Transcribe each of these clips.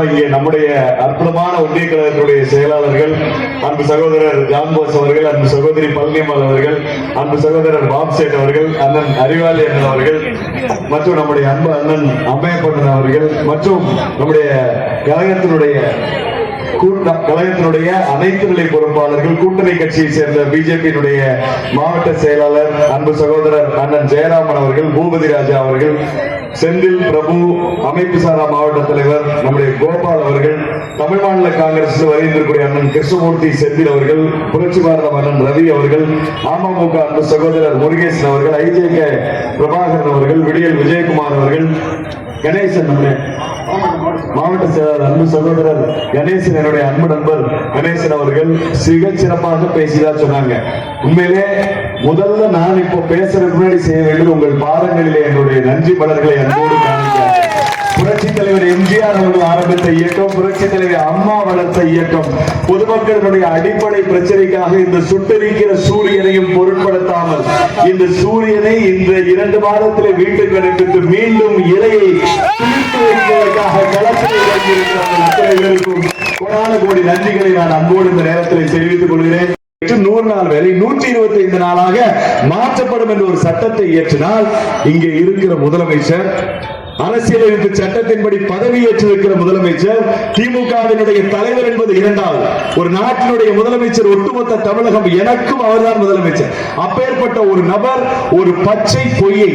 தான் இங்கே நம்முடைய அற்புதமான ஒன்றிய கழகத்துடைய செயலாளர்கள் அன்பு சகோதரர் ஜான்போஸ் அவர்கள் அன்பு சகோதரி பழனியம்மாள் அவர்கள் அன்பு சகோதரர் பாப்சேட் அவர்கள் அண்ணன் அறிவாளி அண்ணன் அவர்கள் மற்றும் நம்முடைய அன்பு அண்ணன் அம்மையப்பண்ணன் அவர்கள் மற்றும் நம்முடைய கழகத்தினுடைய கழகத்தினுடைய அனைத்து நிலை பொறுப்பாளர்கள் கூட்டணி கட்சியை சேர்ந்த பிஜேபியினுடைய மாவட்ட செயலாளர் அன்பு சகோதரர் அண்ணன் ஜெயராமன் அவர்கள் பூபதி ராஜா அவர்கள் செந்தில் பிரபு அமைப்பு சாரா மாவட்ட தலைவர் நம்முடைய கோபால் அவர்கள் தமிழ் மாநில காங்கிரஸ் வருகின்றக்கூடிய அண்ணன் கிருஷ்ணமூர்த்தி செந்தில் அவர்கள் புரட்சி பாரதம் அண்ணன் ரவி அவர்கள் அமமுக அன்பு சகோதரர் முருகேசன் அவர்கள் ஐஜேகே பிரபாகரன் அவர்கள் விடியல் விஜயகுமார் அவர்கள் கணேசன் நம்முடைய மாவட்ட செயலாளர் அன்பு சகோதரர் கணேசன் என்னுடைய அன்பு நண்பர் கணேசன் அவர்கள் மிக சிறப்பாக பேசிதான் சொன்னாங்க. உண்மையிலே முதல்ல நான் இப்போ பேசுறதுக்கு முன்னாடி செய்ய வேண்டும் உங்கள் பாதங்களிலே என்னுடைய நன்றி மலர்களை அன்போடு தலைவர் எம்ஜிஆர் அவர்கள் ஆரம்பித்த இயக்கம் புரட்சி தலைவர் அம்மா வளர்த்த இயக்கம். பொதுமக்களுடைய அடிப்படை பிரச்சனைக்காக இந்த சுட்டரிக்கிற சூரியனையும் பொருட்படுத்தாமல் இந்த சூரியனை இந்த இரண்டு மாதத்தில் வீட்டுக்கு அனுப்பிட்டு மீண்டும் இலையை துளிர்த்து கோடான கோடி நன்றிகளை நான் அன்போடு இந்த நேரத்தில் தெரிவித்துக் கொள்கிறேன். நூறு நாள் வேலை நூற்றி இருபத்தி ஐந்து நாளாக மாற்றப்படும் என்ற ஒரு சட்டத்தை இயற்றினால் இங்கே இருக்கிற முதலமைச்சர் அரசியலமைப்பு சட்டத்தின்படி பதவியேற்றிருக்கிற முதலமைச்சர் திமுகவினுடைய தலைவர் என்பது இரண்டாவது. ஒரு நாட்டினுடைய முதலமைச்சர் ஒட்டுமொத்த தமிழகம் எனக்கும் அவர்தான் முதலமைச்சர். அப்பேற்பட்ட ஒரு நபர் ஒரு பச்சை பொய்யை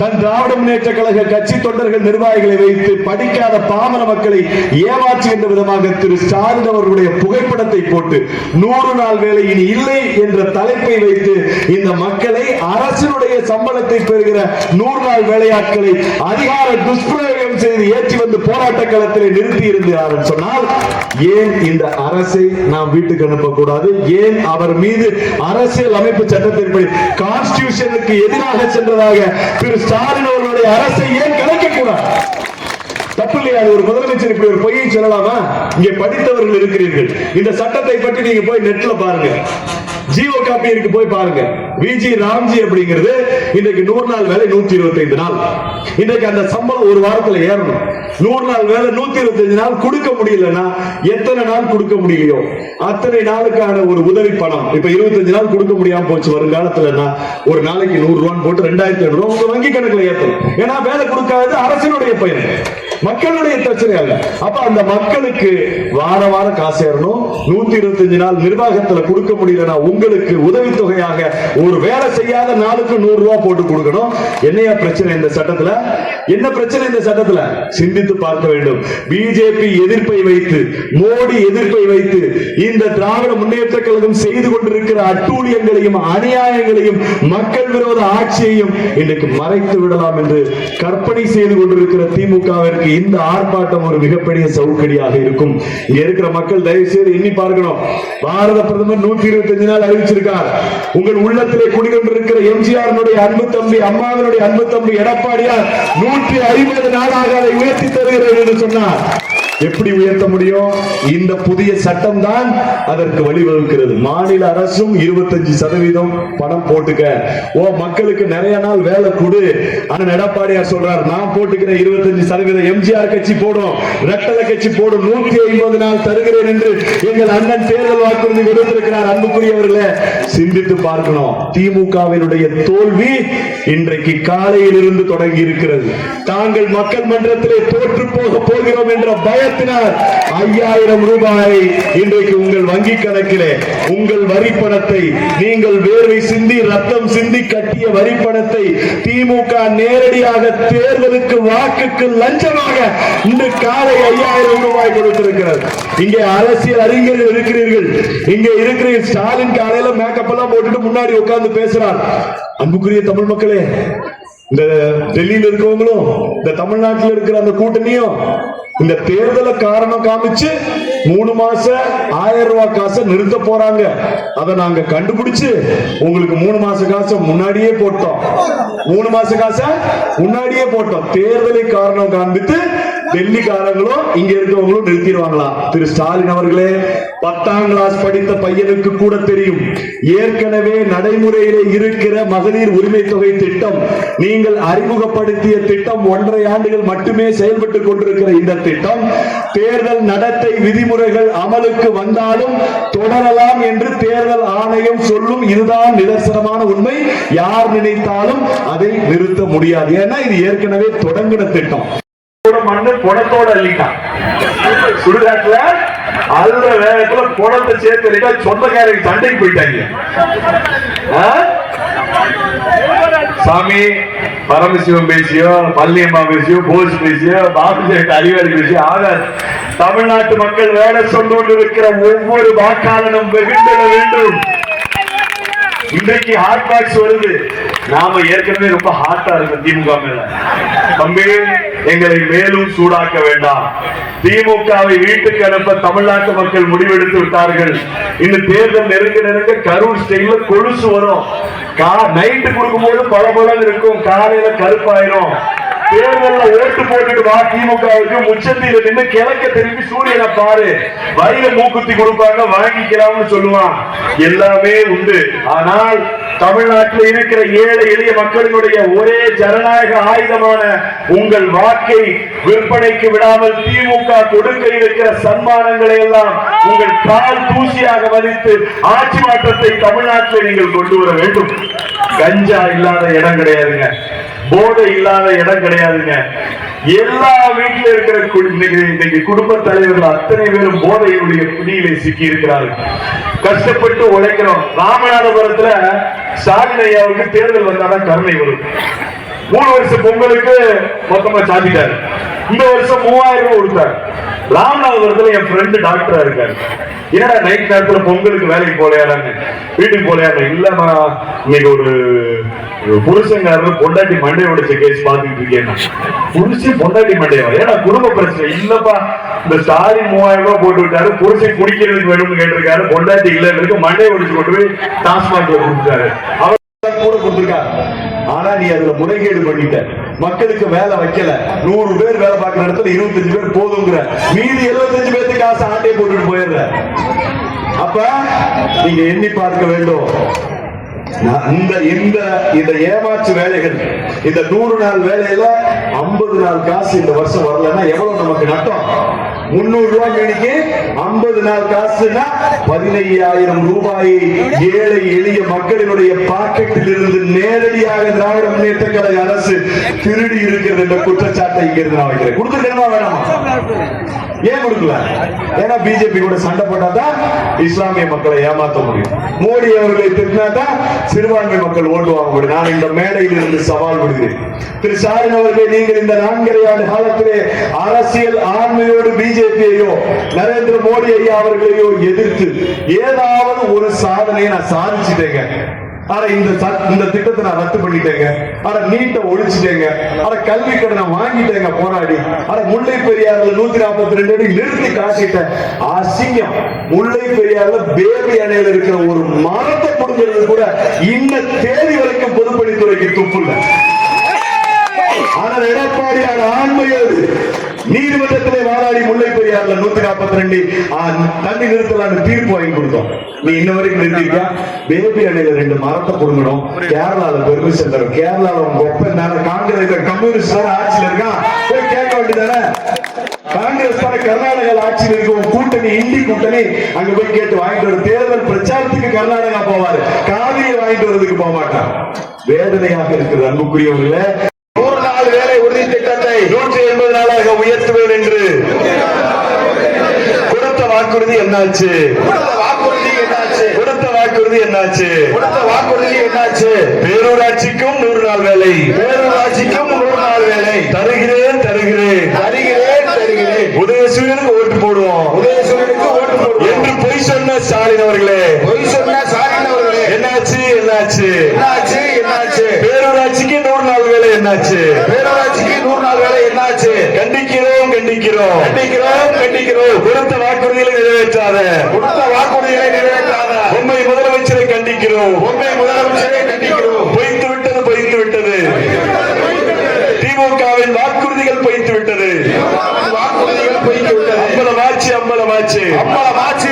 தன் திராவிட முன்னேற்ற கழக கட்சி தொண்டர்கள் நிர்வாகிகளை வைத்து படிக்காத பாமர மக்களை ஏமாற்றி என்ற விதமாக திரு ஸ்டாலின் அவர்களுடைய புகைப்படத்தை போட்டு நூறு நாள் வேலை இனி இல்லை என்ற தலைப்பை வைத்து இந்த மக்களை அரசினுடைய சம்பளத்தை பெறுகிற நூறு நாள் வேலையாட்களை அதிகார துஷ்பிரயோகம் செய்து ஏற்றி வந்து போராட்ட களத்தில் நிறுத்தி இருந்தார் சொன்னால் ஏன் இந்த அரசை நாம் வீட்டுக்கு அனுப்பக்கூடாது? ஏன் அவர் மீது அரசியல் அமைப்பு சட்டத்தின்படி கான்ஸ்டியூஷனுக்கு எதிராக சென்றதாக திரு ஸ்டாலின் அவர்களுடைய அரசை ஏன் கலைக்கக்கூடாது? தப்பு இல்லையா? ஒரு முதலமைச்சர் இப்படி ஒரு பொய்யை சொல்லலாமா? இங்கே படித்தவர்கள் இருக்கிறீர்கள். இந்த சட்டத்தை பற்றி நீங்க போய் நெட்ல பாருங்க. ஜியோ காப்பியருக்கு போய் பாருங்க. விஜி ராம்ஜி அப்படிங்கிறது இன்றைக்கு நூறு நாள் வேலை நூத்தி இருபத்தி ஐந்து நாள். இன்றைக்கு அந்த சம்பளம் ஒரு வாரத்துல ஏறணும். நூறு நாள் வேலை நூத்தி இருபத்தி நாள் கொடுக்க முடியலன்னா எத்தனை நாள் கொடுக்க முடியலையோ? அத்தனை நாளுக்கான ஒரு உதவி பணம். இப்ப இருபத்தஞ்சு நாள் கொடுக்க முடியாம போச்சு வருங்காலத்துலன்னா ஒரு நாளைக்கு நூறு ரூபான்னு போட்டு ரெண்டாயிரத்தி ஐநூறு ரூபா உங்க வங்கி கணக்குல ஏற்றணும் ஏன்னா வேலை கொடுக்காதது அரசினுடைய பயன். மக்களுடைய பிரச்சனை அல்ல. அப்ப அந்த மக்களுக்கு வார வாரம் காசு ஏறணும். நூத்தி இருபத்தஞ்சு நாள் நிர்வாகத்துல கொடுக்க முடியலன்னா உங்களுக்கு உதவித்தொகையாக ஒரு வேலை செய்யாத நாளுக்கு நூறு ரூபாய் போட்டு கொடுக்கணும். என்னையா பிரச்சனை இந்த சட்டத்துல? என்ன பிரச்சனை இந்த சட்டத்துல? சிந்தித்து பார்க்க வேண்டும். பிஜேபி எதிர்ப்பை வைத்து மோடி எதிர்ப்பை வைத்து இந்த திராவிட முன்னேற்ற கழகம் செய்து கொண்டிருக்கிற அட்டூழியங்களையும் அநியாயங்களையும் மக்கள் விரோத ஆட்சியையும் இன்றைக்கு மறைத்து விடலாம் என்று கற்பனை செய்து கொண்டிருக்கிற திமுகவிற்கு இந்த ஆர்ப்பாட்டம் ஒரு மிகப்பெரிய சவுக்கடியாக இருக்கும். இங்க இருக்கிற மக்கள் தயவு செய்து எண்ணி பார்க்கணும். பாரத பிரதமர் நூத்தி இருபத்தி அஞ்சு நாள் அறிவிச்சிருக்கார். உங்கள் உள்ளத்திலே குடிகொண்டிருக்கிற எம்ஜிஆர் அன்பு தம்பி அம்மாவினுடைய அன்பு தம்பி எடப்பாடியார் நூற்றி ஐம்பது நாளாக அதை உயர்த்தி தருகிறேன் என்று சொன்னார். எப்படி உயர்த்த முடியும்? இந்த புதிய சட்டம் தான் அதற்கு வழிவகுக்கிறது. மாநில அரசும் இருபத்தஞ்சு சதவீதம் பணம் போட்டுக்க. ஓ மக்களுக்கு நிறைய நாள் வேலை கொடு. அண்ணன் எடப்பாடியார் சொல்றார் நான் போட்டுக்கிறேன் இருபத்தஞ்சு சதவீதம் எம்ஜிஆர் கட்சி போடும். ரெட்டலை கட்சி போடும். நூத்தி ஐம்பது நாள் தருகிறேன் என்று எங்கள் அண்ணன் தேர்தல் வாக்குறுதி கொடுத்திருக்கிறார் அன்புக்குரியவர்களே. சிந்தித்து பார்க்கணும். திமுகவினுடைய தோல்வி இன்றைக்கு காலையில் இருந்து தொடங்கி இருக்கிறது தாங்கள் மக்கள் மன்றத்திலே தோற்று போக போகிறோம் என்ற பயத்தினால் ஐயாயிரம் ரூபாய் இன்றைக்கு உங்கள் வங்கி கணக்கிலே உங்கள் வரி பணத்தை நீங்கள் வேர்வை சிந்தி ரத்தம் சிந்தி கட்டிய வரி பணத்தை திமுக நேரடியாக தேர்தலுக்கு வாக்குக்கு லஞ்சமாக இன்று காலை ஐயாயிரம் ரூபாய் கொடுத்திருக்கிறது. இங்கே அரசியல் அறிஞர்கள் இருக்கிறீர்கள். இங்கே இருக்கிற ஸ்டாலின் காலையில மேக்கப் எல்லாம் போட்டுட்டு முன்னாடி உட்கார்ந்து பேசுறார். அன்புக்குரிய தமிழ் மக்களே இந்த டெல்லியில இருக்கவங்களும் இந்த தமிழ்நாட்டில் இருக்கிற அந்த கூட்டணியும் இந்த தேர்தலை காரணம் காமிச்சு மூணு மாச ஆயிரம் ரூபாய் காசை நிறுத்த போறாங்க. அதை நாங்க கண்டுபிடிச்சு உங்களுக்கு மூணு மாச காசை முன்னாடியே போட்டோம். மூணு மாச காசை முன்னாடியே போட்டோம். தேர்தலை காரணம் காண்பித்து டெல்லிக்காரங்களும் இங்க இருக்கவங்களும் நிறுத்திடுவாங்களாம் திரு ஸ்டாலின் அவர்களே பத்தாம் கிளாஸ் படித்த பையனுக்கு கூட தெரியும். ஏற்கனவே நடைமுறையிலே இருக்கிற மகளிர் உரிமை தொகை திட்டம் நீங்கள் அறிமுகப்படுத்திய திட்டம் ஒன்றரை ஆண்டுகள் மட்டுமே செயல்பட்டுக் கொண்டிருக்கிற இந்த திட்டம் தேர்தல் நடத்தை விதிமுறைகள் அமலுக்கு வந்தாலும் தொடரலாம் என்று தேர்தல் ஆணையம் சொல்லும் இதுதான் நிதர்சனமான உண்மை. யார் நினைத்தாலும் அதை நிறுத்த முடியாது. ஏன்னா இது ஏற்கனவே தொடங்கின திட்டம். மண்ணு குணத்தோட அள்ளிட்டான் சுடுகாட்டுல அல்ற வேகத்துல குடத்தை சேர்த்து அள்ளிட்டா சொந்தக்காரங்க சண்டைக்கு போயிட்டாங்க. சாமி பரமசிவம் பேசியோ பள்ளியம்மா பேசியோ போஸ் பேசியோ பாபு சேட்டு அறிவாளி பேசியோ ஆகாது. தமிழ்நாட்டு மக்கள் வேலை சொல்லு இருக்கிற ஒவ்வொரு வாக்காளனும் வெகுண்டிட வேண்டும். இன்றைக்கு ஹார்ட் பாக்ஸ் வருது. நாம ஏற்கனவே ரொம்ப ஹாட்டா இருக்கோம் திமுக மேல. தம்பி எங்களை மேலும் சூடாக்க வேண்டாம். திமுகவை வீட்டுக்கு அனுப்ப தமிழ்நாட்டு மக்கள் முடிவெடுத்து விட்டார்கள். இந்த தேர்தல் நெருங்க நெருங்க கரூர் ஸ்டைல கொலுசு வரும். கா நைட்டு கொடுக்கும்போது பல இருக்கும். காலையில கருப்பாயிரும். தேர்தல்ல ஓட்டு போட்டுட்டு வா திமுகவுக்கு முச்சந்தியில நின்று கிழக்க திரும்பி சூரியனை பாரு. வயிறு மூக்குத்தி கொடுப்பாங்க வாங்கிக்கலாம்னு சொல்லுவான். எல்லாமே உண்டு. ஆனால் தமிழ்நாட்டில் இருக்கிற ஏழை எளிய மக்களினுடைய ஒரே ஜனநாயக ஆயுதமான உங்கள் வாக்கை விற்பனைக்கு விடாமல் திமுக கொடுக்க இருக்கிற சன்மானங்களை எல்லாம் உங்கள் கால் தூசியாக மதித்து ஆட்சி மாற்றத்தை தமிழ்நாட்டில் நீங்கள் கொண்டு வர வேண்டும். கஞ்சா இல்லாத இடம் கிடையாதுங்க. போதை இல்லாத இடம் கிடையாதுங்க. எல்லா வீட்டில இருக்கிற இன்னைக்கு குடும்ப தலைவர்கள் அத்தனை பேரும் போதையுடைய பிடியிலே சிக்கி இருக்கிறார்கள். கஷ்டப்பட்டு உழைக்கிறோம். ராமநாதபுரத்துல ஸ்டாலின் ஐயாவுக்கு தேர்தல் வந்தாதான் கருணை வரும். மூணு வருஷம் பொங்கலுக்கு மொத்தமா சாத்திட்டாரு. இந்த வருஷம் மூவாயிரம் ரூபாய் கொடுத்தாரு. ராமநாதபுரத்துல என் ஃப்ரெண்டு டாக்டரா இருக்காரு. என்னடா நைட் நேரத்துல பொங்கலுக்கு வேலைக்கு போலையாடான்னு? வீட்டுக்கு போலையாட இல்லம்மா இன்னைக்கு ஒரு ஒரு புருஷங்காரர் பொண்டாட்டி மண்டை உடைச்ச கேஸ் பாத்துக்கிட்டு இருக்கேன் புருஷன் பொண்டாட்டி மண்டையா? ஏன்னா குடும்ப பிரச்சனை. இல்லப்பா இந்த சாரி மூவாயிரம் ரூபாய் போட்டு விட்டாரு புருஷன் குடிக்கிறதுக்கு வேணும்னு கேட்டிருக்காரு பொண்டாட்டி இல்ல இருக்கு மண்டை உடைச்சு கொண்டு போய் டாஸ்மாக்ல கொடுத்துட்டாரு. அவர் கூட கொடுத்துருக்காரு. ஆனா நீ அதுல முறைகேடு பண்ணிட்ட. மக்களுக்கு வேலை வைக்கல. நூறு பேர் வேலை பார்க்கிற இடத்துல இருபத்தஞ்சு பேர் போதுங்கிற. மீதி எழுபத்தஞ்சு பேருக்கு காசு ஆட்டையை போட்டுட்டு போயிடுற. அப்ப நீங்க எண்ணி பார்க்க வேண்டும். நான் இந்த இந்த இந்த ஏமாற்று வேலைகள் இந்த நூறு நாள் வேலையில ஐம்பது நாள் காசு இந்த வருஷம் வரலன்னா எவ்வளவு நமக்கு நட்டம்? முன்னூறு ரூபாய் எனக்கு ஐம்பது நாள் காசுனா பதினையாயிரம் ரூபாயை ஏழை எளிய மக்களினுடைய பாக்கெட்டில் இருந்து நேரடியாக திராவிட முன்னேற்ற கழக அரசு திருடி இருக்கிறது என்ற குற்றச்சாட்டை இங்கிருந்து நான் வைக்கிறேன். கொடுத்துருக்கணுமா வேணாமா? ஏன் கொடுக்கல? ஏன்னா பிஜேபி கூட சண்டை போட்டாதான் இஸ்லாமிய மக்களை ஏமாத்த முடியும். மோடி அவர்களை திட்டினாதான் சிறுபான்மை மக்கள் ஓட்டு வாங்க முடியும். நான் இந்த மேடையில் இருந்து சவால் விடுகிறேன். திரு ஸ்டாலின் அவர்களே நீங்கள் இந்த நான்கரை ஆண்டு காலத்திலே அரசியல் ஆண்மையோடு பிஜேபியையோ நரேந்திர மோடி ஐயா அவர்களையோ எதிர்த்து ஏதாவது ஒரு சாதனையை நான் சாதிச்சுட்டேங்க. ஆனா இந்த இந்த திட்டத்தை நான் ரத்து பண்ணிட்டேங்க. ஆனா நீட்டை ஒழிச்சிட்டேங்க. ஆனா கல்வி கடனை வாங்கிட்டேங்க போராடி. ஆனா முல்லை பெரியாறுல நூத்தி நாற்பத்தி ரெண்டு அடி நிறுத்தி காட்டிட்டேன். அசிங்கம். முல்லை பெரியாறுல பேபி அணையில இருக்கிற ஒரு மரத்தை கொடுக்கிறது கூட இந்த தேதி வரைக்கும் பொதுப்பணித்துறைக்கு துப்பு இல்லை. ஆனால் எடப்பாடியார் ஆண்மையோடு நீதிமன்றத்திலே வாதாடி முல்லை பெரியார்ல நூத்தி நாற்பத்தி ரெண்டு. தண்ணி நிறுத்தலான்னு தீர்ப்பு வாங்கி கொடுத்தோம். நீ இன்ன வரைக்கும் நிறுத்திருக்கியா? பேபி அணையில ரெண்டு மரத்தை கொடுக்கணும் கேரளால பெர்மிஷன் தரும் கேரளால உங்க ஒப்பன் தானே. காங்கிரஸ் கம்யூனிஸ்ட் தானே ஆட்சியில் இருக்கான். போய் கேட்க வேண்டியதானே காங்கிரஸ் தானே கர்நாடகால ஆட்சியில் இருக்கும் கூட்டணி இந்தி கூட்டணி. அங்க போய் கேட்டு வாங்கிட்டு வரும் தேர்தல் பிரச்சாரத்துக்கு கர்நாடகா போவாரு. காவிரி வாங்கிட்டு வர்றதுக்கு போக மாட்டான். வேதனையாக இருக்கிறது அன்புக்குரியவர்களே நூறு நாள் வேலை உறுதி திட்டத்தை நூற்றி உயர்த்துவேன் என்று கொடுத்த வாக்குறுதி என்னாச்சு? வாக்குறுதி என்னாச்சு? கொடுத்த வாக்குறுதி என்னாச்சு? கொடுத்த வாக்குறுதி என்னாச்சு? பேரூராட்சிக்கும் நூறு நாள் வேலை. பேரூராட்சிக்கும் நூறு நாள் வேலை. தருகிறேன் தருகிறேன். தருகிறேன் தருகிறேன். உதயசூரியனுக்கு ஓட்டு போடுவோம். உதயசூரியனுக்கு ஓட்டு போடுவோம். என்று பொய் சொன்ன ஸ்டாலின் அவர்களே முதலமைச்சரை கண்டிக்கிறோம். பொம்மை முதலமைச்சரை கண்டிக்கிறோம். பொய்த்து விட்டது பொய்த்து விட்டது திமுகவின் வாக்குறுதிகள் பொய்த்து விட்டது வாக்குறுதிகள் பொய்த்து விட்டது அம்பலமாச்சு அம்பலமாச்சு. அம்பலமாச்சு.